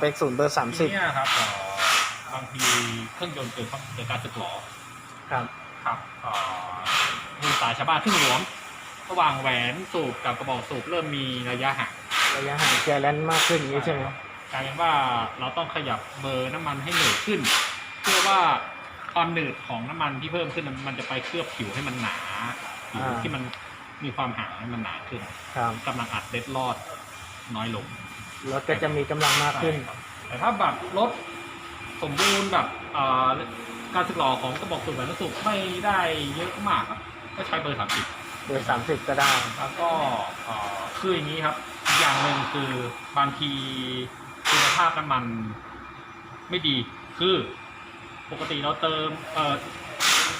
เปคศูนย์เบอร์สามสิบเนี่ยครับเอ่อบางทีเครื่องยนต์เกิดความเกิดการสึกหรอครับ ครับเอ่อมือสายชาวบ้านครึ่งหลวมระหว่างแหวนสูบกับกระบอกสูบเริ่มมีระยะห่าง ระยะห่างแกลเลนมากขึ้นอย่างนี้ใช่ไหมกลายเป็นว่าเราต้องขยับเบอร์น้ำมันให้หนืดขึ้น เพื่อว่าความหนืดของน้ำมันที่เพิ่มขึ้นนั้นมันจะไปเคลือบผิวให้มันหนาผิวที่มันมีความห่างให้มันหนาขึ้นครับกำลังอัดเล็ดรอดน้อยลง รถก็จะมีกำลังมากขึ้นใช่ครับแต่ถ้าแบบรถสมบูรณ์แบบเอ่อการสึกหล่อของกระบอกสูบแหวนสูบไม่ได้เยอะมากครับก็ใช้เบอร์สามสิบเบอร์สามสิบก็ได้ แล้วก็เอ่อคืออย่างนี้ครับอีกอย่างหนึ่งคือบางทีคุณภาพน้ำมันไม่ดีคือปกติเราเติมเอ่อ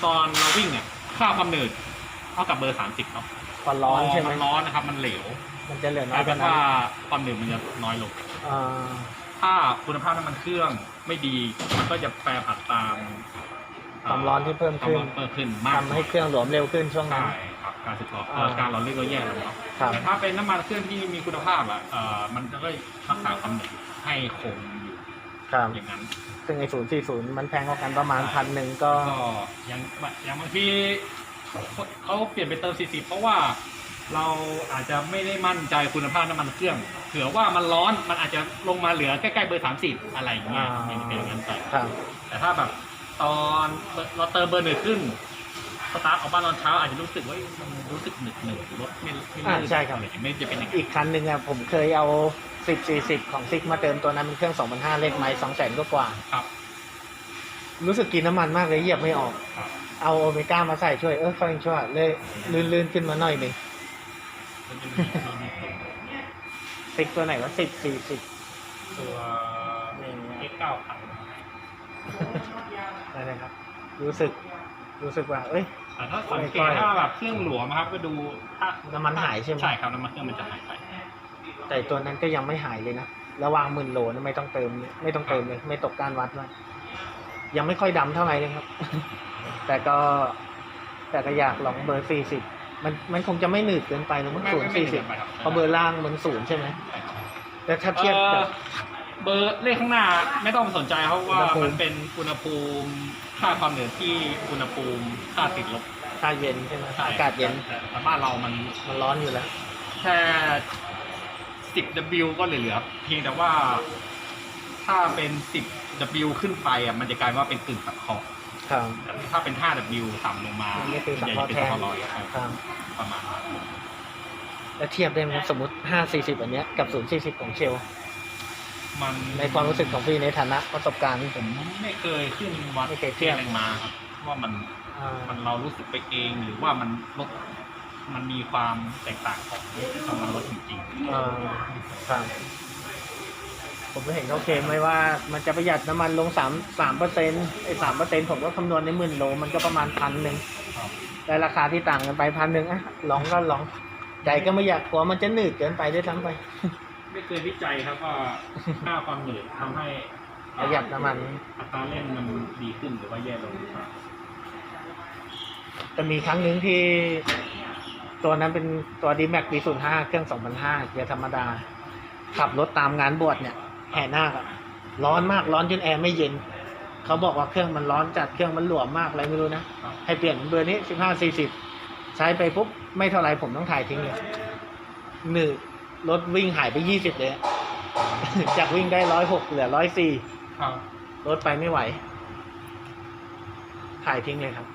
ตอนเราวิ่งเนี่ยค่าความหนืดเท่ากับเบอร์สามสิบเนาะ พอร้อนใช่ไหมมันร้อนนะครับ มันเหลว มันจะเหลือกน้อลายยกเป็ว่านนั้นว่าความหนืดมันจะน้อยลงอ่าถ้าคุณภาพน้ำมันเครื่องไม่ดี มันก็จะแปรผันตามความร้อนที่เพิ่มความขึ้นร้อนเพิ่มขึ้นมากทำให้เครื่องหลวมเร็วขึ้นช่วงนั้ใช่นครับการสึกหรออ่าการหล่อลื่นก็แย่ลงเนาะครับแต่ถ้าเป็นน้ำมันเครื่องที่มีคุณภาพอะเอ่อมันจะก็รักษาความหนืดให้คงอยู่ครับอย่างนั้น ซึ่งไอ้ศูนย์สี่ศูนย์มันแพงกว่ากันประมาณพันหนึ่งก็ก็ยังอย่างบางที เขาเปลี่ยนไปเติม 40 เพราะว่าเราอาจจะไม่ได้มั่นใจคุณภาพน้ำมันเครื่องเผื่อว่ามันร้อนมันอาจจะลงมาเหลือใกล้ๆเบอร์ 30 อะไรอย่างเงี้ยอ่าเป็นเป็นอย่างนั้นไปครับ แต่ถ้าแบบตอนเราเติมเบอร์หนึ่งขึ้นสตาร์ทออกบ้านตอนเช้าอาจจะรู้สึกว่ามันรู้สึกหนึบหนึบรถไม่ไม่อ่าลื่นใช่ครับอะไอย่างเงี้ยไม่จะเป็นอย่างอีนี้กคันหนึ่งอะผมเคยเอาสิบสี่สิบของซิกมาเติมตัวนั้นเป็นเครื่องสองพันห้าเลขไม้สองแสนกว่า ครับๆรู้สึกกินน้ำมันมากเลยเหยียบไม่ออก ครับ เอาโอเมก้ามาใส่ช่วยเออฟังช่วยเลยลื่นๆขึ้นมาหน่อยหนึ่งมันจะมีมีผลซิกตัวไหนวะสิบสี่สิบตัวเอ็กเก้าพันนั่นนะครับ รู้สึก รู้สึกว่า เอ้ยแต่ถ้าสังเกไม่ค่ตอยถ้าแบบเครื่องหลวมครับก็ดูถ้าน้ำมันหายใช่ไหมใช่ครับน้ำมันเครื่องมันจะหายไปแต่ตัวนั้นก็ยังไม่หายเลยนะระหวางหมื่นโลนะไม่ต้องเติมเลยไม่ต้องเติมเลย ไม่ตกการวัดเลยยังไม่ค่อยดำเท่าไหร่เลยครับ แต่ก็แต่ก็อยากลองเบอร์สี่สิบมันมันคงจะไม่หนืดเกินไปหรือมันไม่ศูนไม่ย์ไม่สี่สิบเกินไปครับ เพราะเบอร์ล่างมันศูนย์ใช่ไหมใช่ครับแต่ถ้าเทียบกับเอ่อเบอร์เลขข้างหน้าไม่ต้องสนใจเพราะว่าอุณหภูมิ มันเป็นอุณหภูมิค่าความเหนือที่อุณหภูมิค่าติดลบค่าเย็นใช่ไหมใช่อากาศเย็นแต่แต่บ้านเรามันมันร้อนอยู่แล้ว แค่ 10 W ก็เหลือๆเพียงแต่ว่าถ้าเป็น 10 W ขึ้นไปอะมันจะกลายว่าเป็นกึ่งสังเคราะห์ ครับแต่ถ้าเป็น 5 W ต่ำลงมามันก็คือสังใหญ่เคราะห์เป็นแทสังนเคราะห์ลอยครับครับประมาณนั้นแล้วเทียบได้ไหมครับสมมติห้าสี่สิบอันเนี้ยกับศูนย์สี่สิบของเชล มันในความรู้สึกของพี่ในฐานะประสบการณ์ ผมไม่เคยขึ้นวัดไม่เคยเทียบแรงมาครับว่ามันอ่ามันเรารู้สึกไปเองหรือว่ามันลดมันมีความแตกต่างของกำลังรถจริงเอ่อครับ ผมก็เห็นเขาเคลมไว้ว่ามันจะประหยัดน้ำมันลงสามสามเปอร์เซ็นต์ไอ้สามเปอร์เซ็นต์ผมก็คำนวณในหมื่นโลมันก็ประมาณพันหนึ่งๆครับแต่ราคาที่ต่างกันไปพันหนึ่งอะลองก็ลองใจก็ไม่อยากกลัวมันจะหนืดเกินไปด้วยซ้ำไป ไม่เคยวิจัยครับว่าค่าความเหนื่อยทำให้ประหยัดน้ำมันอัตราเร่งมันดีขึ้นหรือว่าแย่ลงครับแต่มีครั้งหนึ่งที่ตัวนั้นเป็นตัวดีแม็กปีศูนย์ห้าเครื่องสองพันห้าเกียร์ธรรมดา ขับรถตามงานบวชเนี่ย แห่นาคอะร้อนมากร้อนจนแอร์ไม่เย็น เขาบอกว่าเครื่องมันร้อนจัดเครื่องมันหลวมมากอะไรไม่รู้นะครับให้เปลี่ยนเบอร์นี้สิบห้าสี่สิบใช้ไปปุ๊บไม่เท่าไรผมต้องถ่ายทิ้งเลยหนึ่งรถวิ่งหายไปยี่สิบเลยอะ จากวิ่งได้ร้อยหกเหลือร้อยสี่ครับรถไปไม่ไหว ถ่ายทิ้งเลยครับ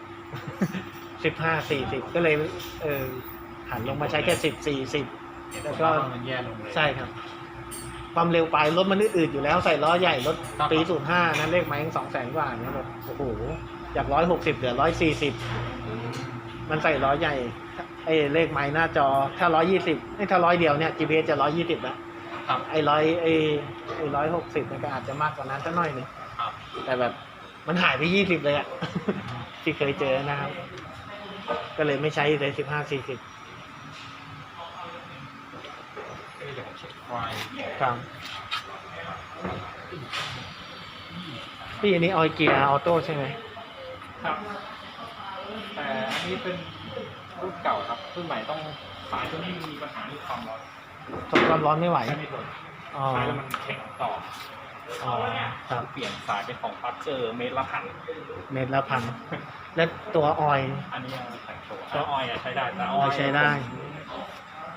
สิบห้าสี่สิบก็เลย เออหันลงมาใช้แค่สิบสี่สิบ แล้วก็ มันแย่ลงเลย ใช่ครับ ความเร็วไปรถมันอืดๆอยู่แล้วใส่ล้อใหญ่รถครับ ปีศูนย์ห้านั้นเลขไม้สองแสนกว่าเนี่ยแบบโอ้โหจากร้อยหกสิบเหลือร้อยสี่สิบมันใส่ล้อใหญ่ไอ้เลขไม้หน้าจอถ้าร้อยยี่สิบไอ้ถ้าร้อยเดียวเนี่ย GPS จะร้อยยี่สิบแล้วครับไอ้ร้อยไอ้ไอ้ร้อยหกสิบมันก็อาจจะมากกว่านั้นสักหน่อยหนึงครับแต่แบบมันหายไปยี่สิบเลยอะ ที่เคยเจอนะครับ ก็เลยไม่ใช้เลยสิบห้าสี่สิบ เอ้ ยเดี๋ยวผมเช็คไฟล์ครับพี่อันนี้ออยเกียร์ออโต้ใช่ไหมครับ แต่อันนี้เป็นรุ่นเก่าครับรุ่นใหม่ต้องสายตัวนี้มีปัญหาเรื่องความร้อนทนความร้อนไม่ไหวใช้ไม่ทนอ๋อใช้แล้วมันแข็งต่ออ๋อครับเปลี่ยนสายเป็นของปัจเจอร์เมตรละพันเม็ดละพันและตัวออยล์อันนี้ยังแต่งตัวถ้าออยอะใช้ได้แต่ออออยยล์ใช้ได้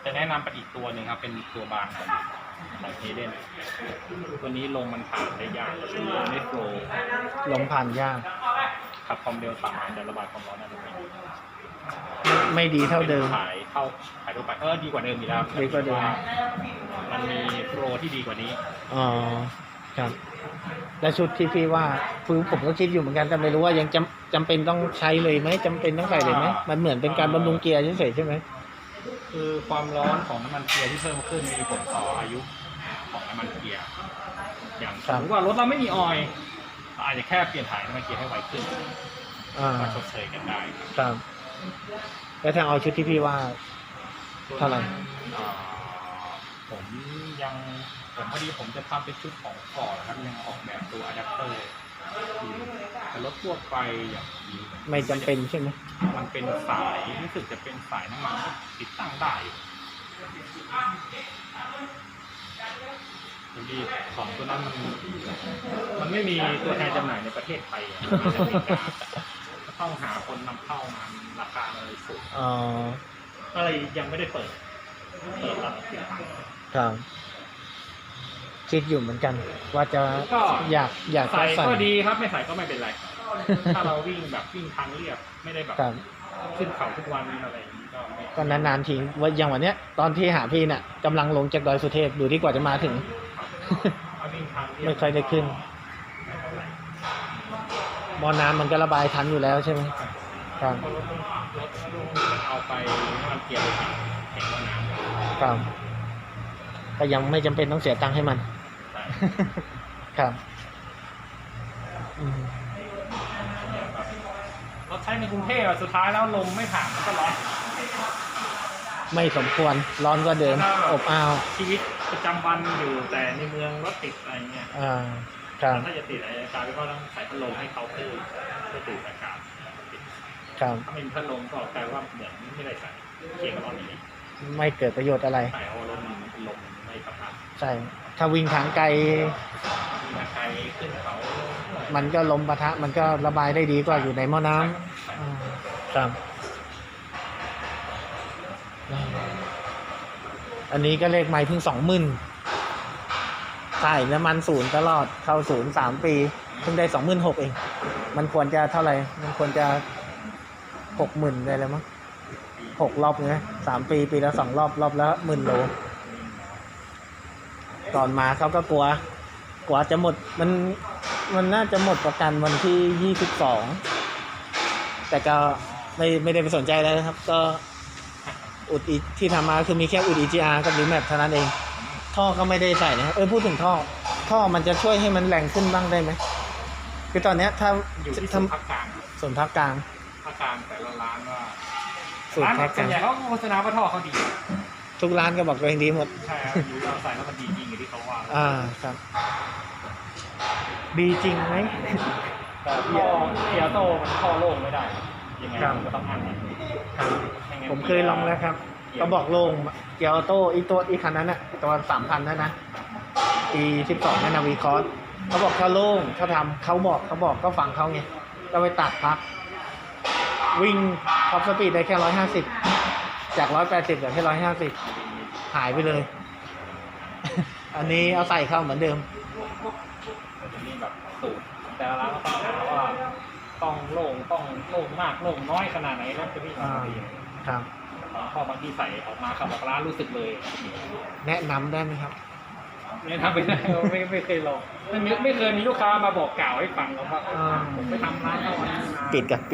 จะแนะนำไปอีกตัวหนึ่งครับ เป็นตัวบางของของเฮเดนตัวนี้ลงมันผ่านได้ยากตัวไม่โฟลลงผ่านยากขับความเร็วต่ำแต่ระบายความร้อนได้ไม่ดีไม่ไม่ดีเท่าเดิม ขายเท่าขายทั่วไปเออดีกว่าเดิมอยู่แล้วดีกว่าเดิม มันมีโปรที่ดีกว่านี้อ๋อครับ และชุดที่พี่ว่าคือผมก็คิดอยู่เหมือนกันแต่ไม่รู้ว่ายังจำจำเป็นต้องใช้เลยไหมจำเป็นต้องใส่เลยไหมมันเหมือนเป็นการบำรุงเกียร์เฉยๆใช่ไหม คือความร้อนของน้ำมันเกียร์ที่เพิ่มขึ้นมีผลต่ออายุของน้ำมันเกียร์อย่างสมมติว่ารถเราไม่มีออยล์เราอาจจะแค่เปลี่ยนถ่ายน้ำมันเกียร์ให้ไวขึ้นอ่าก็ชดเชยกันได้ครับแล้วทางเอาชุดที่พี่ว่า เท่าไหร่ อ่าผมยังผมพอดีผมจะทำเป็นชุดของฟอร์ดนะครับยังออกแบบตัวอะแดปเตอร์อยู่ แต่รถทั่วไปอย่างนี้ไม่จำเป็นใช่ไหมมันเป็นสายรู้สึกจะเป็นสายน้ำมันติดตั้งได้พอดีของตัวนั้นมันไม่มีตัวแทนจำหน่ายในประเทศไทยอะมันไม่ใช่อเมริกาก็ต้องหาคนนำเข้ามาราคามันเลยสูงอ๋อก็เลยยังไม่ได้เปิดเปิดรับสินค้า ครับ คิดอยู่เหมือนกัน ว่าจะก็ อยากอยากจะใส่ใส่ ก็ดีครับไม่ใส่ก็ไม่เป็นไร ถ้าเราวิ่งแบบวิ่งทางเรียบไม่ได้แบบครับ ขึ้นเขาทุกวันอะไรอย่างนี้ก็ไม่ก็นานๆทีว่าอย่างวันเนี้ยตอนที่หาพี่เนี่ยกำลังลงจากดอยสุเทพดูที่กว่าจะมาถึง ถ้าวิ่งทางเรียบไม่ค่อยได้ขึ้น ไม่เท่าไหร่มอน้ำมันก็ระบายทันอยู่แล้วใช่ไหมครับเพราะรถต้องรถต้องเอาไปน้ำมันเกียร์ไปแข่งแข่งว่าน้ำ ครับก็ยังไม่จำเป็นต้องเสียตังค์ให้มันใช่ ครับอืมรถใช้ในกรุงเทพอะสุดท้ายแล้วลมไม่ผ่านมันก็ร้อนไม่สมควรร้อนกว่าเดิม อบอ้าวชีวิตประจำวันอยู่แต่ในเมืองรถติดอะไรเงี้ยอ่าครับถ้าจะติดอะไรกลายเป็นว่าต้องใส่พัดลมให้เขาเพื่อเพื่อดูดอากาศติดครับถ้าไม่มีพัดลมก็กลายว่าเหมือนไม่ได้ใส่เกียร์ก็ร้อนอย่างนี้ไม่เกิดประโยชน์อะไรใส่เอาลมลมไม่ประทะใช่ ถ้าวิ่งทางไกลมีตะไคร้ขึ้นเขามันก็ลมปะทะ มันก็ระบายได้ดีกว่าอยู่ในหม้อน้ำอ่าครับอ่าอันนี้ก็เลขไม้เพิ่งสองหมื่นใส่น้ำมันศูนย์ตลอดเข้าศูนย์สามปีเพิ่งได้สองหมื่นหกเอง มันควรจะเท่าไหร่ มันควรจะหกหมื่นได้แล้วมั้งหกรอบเนี่ยสามปีปีละสองรอบรอบละหมื่นโล ก่อนมาเขาก็กลัวกว่าจะหมดมันมันน่าจะหมดประกันวันที่ยี่สิบสองแต่ก็ไม่ไม่ได้ไปสนใจแล้วนะครับ ก็อุดอีที่ทำมาคือมีแค่อุด EGR กับรีแมปเท่านั้นเอง ท่อก็ไม่ได้ใส่นะครับเออพูดถึงท่อ ท่อมันจะช่วยให้มันแรงขึ้นบ้างได้ไหมคือตอนเนี้ยถ้าอยู่ที่ทศูนย์ภาคกลางำส่วนภาคกลางภาคกลางแต่ละร้านว่าส่วนร้านภาคกส่วลานงใหญ่เขาโฆษณาว่าท่อเขาดี ทุกร้านก็บอกตัวเองดีหมด ใช่ครับอยู่เราใส่แล้วมันดีจริงอย่างที่เขาว่าอ่าครับ ดีจริงไหม แต่ท่อเกียร์โต้มันท่อโล่งไม่ได้ ยังไงครับ มันก็ต้องอันมันครับ ไม่งั้นผมเคยลองแล้วครับเขาบอกโล่งเกียร์ออโต้อีตัวอีคันนั้นน่ะตัวสามพันนั่นนะปีสิบสองนาวีคอร์สเขาบอกเขาโล่งเขาทำเขาบอกเขาบอกก็ฟังเขาไงก็ไปตัดพัก วิ่งท็อปสปีดได้แค่ร้อยห้าสิบ จากร้อยแปดสิบเหลือแค่ร้อยห้าสิบหายไปเลย อันนี้เอาใส่เข้าเหมือนเดิมแต่ทีนี้แบบสูตรแต่ละร้านก็ต้องหาว่าต้องโล่งต้องโล่งมากโล่งน้อยขนาดไหนรถจะวิ่งอ่าดีครับบางข้อบางที่ใส่ออกมาขับออกร้านรู้สึกเลย แนะนำได้ไหมครับไม่ทำไปได้ไม่ไม่เคยลองไม่มีไม่เคยมีลูกค้ามาบอกกล่าวให้ฟังหรอกว่าอ่าผมไปทำร้านเท่าวันนี้มาปิดกับปิด